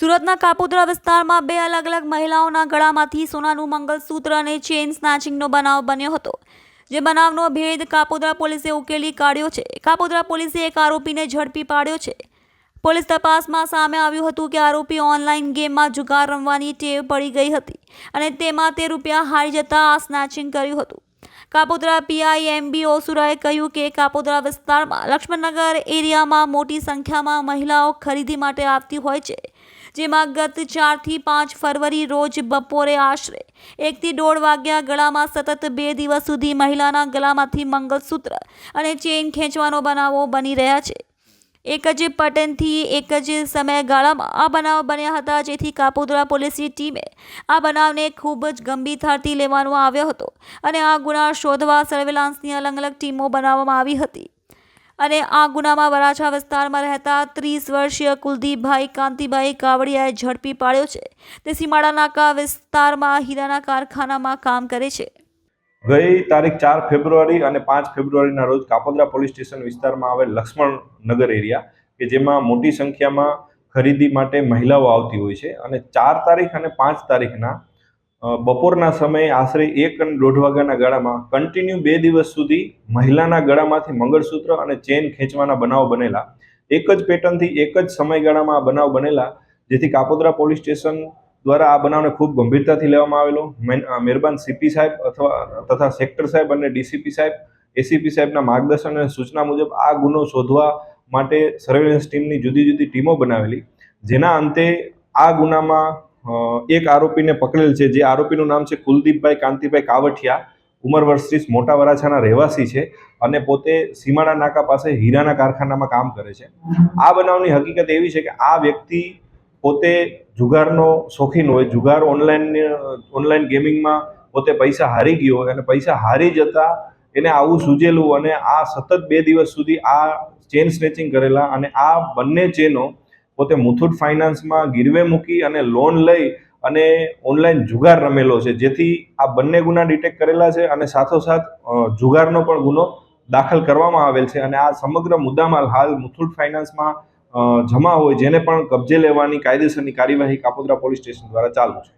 સુરતના કાપોદ્રા વિસ્તારમાં બે અલગ અલગ મહિલાઓના ગળામાંથી સોનાનું મંગલસૂત્ર અને ચેઇન સ્નેચિંગનો બનાવ બન્યો હતો, જે બનાવનો ભેદ કાપોદ્રા પોલીસે ઉકેલી કાઢ્યો છે. કાપોદ્રા પોલીસે એક આરોપીને ઝડપી પાડ્યો છે. પોલીસ તપાસમાં સામે આવ્યું હતું કે આરોપી ઓનલાઈન ગેમમાં જુગાર રમવાની ટેવ પડી ગઈ હતી અને તેમાં તે રૂપિયા હારી જતા આ સ્નેચિંગ કર્યું હતું. કાપોદ્રા પીઆઈ એમબી ઓસુરાએ કહ્યું કે કાપોદ્રા વિસ્તારમાં લક્ષ્મણનગર એરિયામાં મોટી સંખ્યામાં મહિલાઓ ખરીદી માટે આવતી હોય છે. જેમાં ગત ચારથી પાંચ ફરવરી રોજ બપોરે આશરે એકથી દોઢ વાગ્યા ગળામાં સતત બે દિવસ સુધી મહિલાના ગળામાંથી મંગલસૂત્ર અને ચેઇન ખેંચવાનો બનાવો બની રહ્યા છે. એક જ પેટર્નથી એક જ સમયગાળામાં આ બનાવ બન્યા હતા, જેથી કાપોદ્રા પોલીસની ટીમે આ બનાવને ખૂબ જ ગંભીરતાથી લેવાનો આવ્યો હતો અને આ ગુના શોધવા સર્વેલાન્સની અલગ અલગ ટીમો બનાવવામાં આવી હતી. અને આ ગુનામાં વરાછા વિસ્તારમાં રહેતા ત્રીસ વર્ષીય કુલદીપભાઈ કાંતિભાઈ કાવડિયાએ ઝડપી પાડ્યો છે. તે સીમાડા નાકા વિસ્તારમાં હીરાના કારખાનામાં કામ કરે છે. ગઈ તારીખ ચાર ફેબ્રુઆરી અને પાંચ ફેબ્રુઆરીના રોજ કાપોદ્રા પોલીસ સ્ટેશન વિસ્તારમાં આવેલ લક્ષ્મણ નગર એરિયા, કે જેમાં મોટી સંખ્યામાં ખરીદી માટે મહિલાઓ આવતી હોય છે અને ચાર તારીખ અને પાંચ તારીખના બપોરના સમયે આશરે એક અને દોઢ વાગ્યાના ગાળામાં કન્ટિન્યુ બે દિવસ સુધી મહિલાના ગળામાંથી મંગળસૂત્ર અને ચેન ખેંચવાના બનાવ બનેલા. એક જ પેટર્નથી એક જ સમયગાળામાં આ બનાવ બનેલા, જેથી કાપોદ્રા પોલીસ સ્ટેશન દ્વારા આ બનાવને ખૂબ ગંભીરતાથી લેવામાં આવેલો. મહેરબાન સીપી સાહેબ અથવા, તથા સેક્ટર સાહેબ અને ડીસીપી સાહેબ, એસીપી સાહેબના માર્ગદર્શન અને સૂચના મુજબ આ ગુનો શોધવા માટે સર્વેલન્સ ટીમની જુદી જુદી ટીમો બનાવેલી. જેના અંતે આ ગુનામાં એક આરોપીને પકડેલ છે. જે આરોપીનું નામ છે કુલદીપભાઈ કાંતિભાઈ કાવઠિયા. ઉંમર વર્ષ મોટા વરાછાના રહેવાસી છે અને પોતે સીમાડા નાકા પાસે હીરાના કારખાનામાં કામ કરે છે. આ બનાવની હકીકત એવી છે કે આ વ્યક્તિ પોતે જુગારનો શોખીન હોય, જુગાર ઓનલાઈન ઓનલાઈન ગેમિંગમાં પોતે પૈસા હારી ગયો અને પૈસા હારી જતા એને આવું સૂજેલું અને આ સતત બે દિવસ સુધી આ ચેન સ્નેચિંગ કરેલા અને આ બંને ચેનો પોતે મુથુટ ફાઇનાન્સમાં ગીરવે મૂકી અને લોન લઈ અને ઓનલાઈન જુગાર રમેલો છે. જેથી આ બંને ગુના ડિટેક્ટ કરેલા છે અને સાથોસાથ જુગારનો પણ ગુનો દાખલ કરવામાં આવેલ છે અને આ સમગ્ર મુદ્દામાં હાલ મુથુટ ફાઇનાન્સમાં જમા હોય, જેને પણ કબજે લેવાની કાયદેસરની કાર્યવાહી કાપોદ્રા પોલીસ સ્ટેશન દ્વારા ચાલુ છે.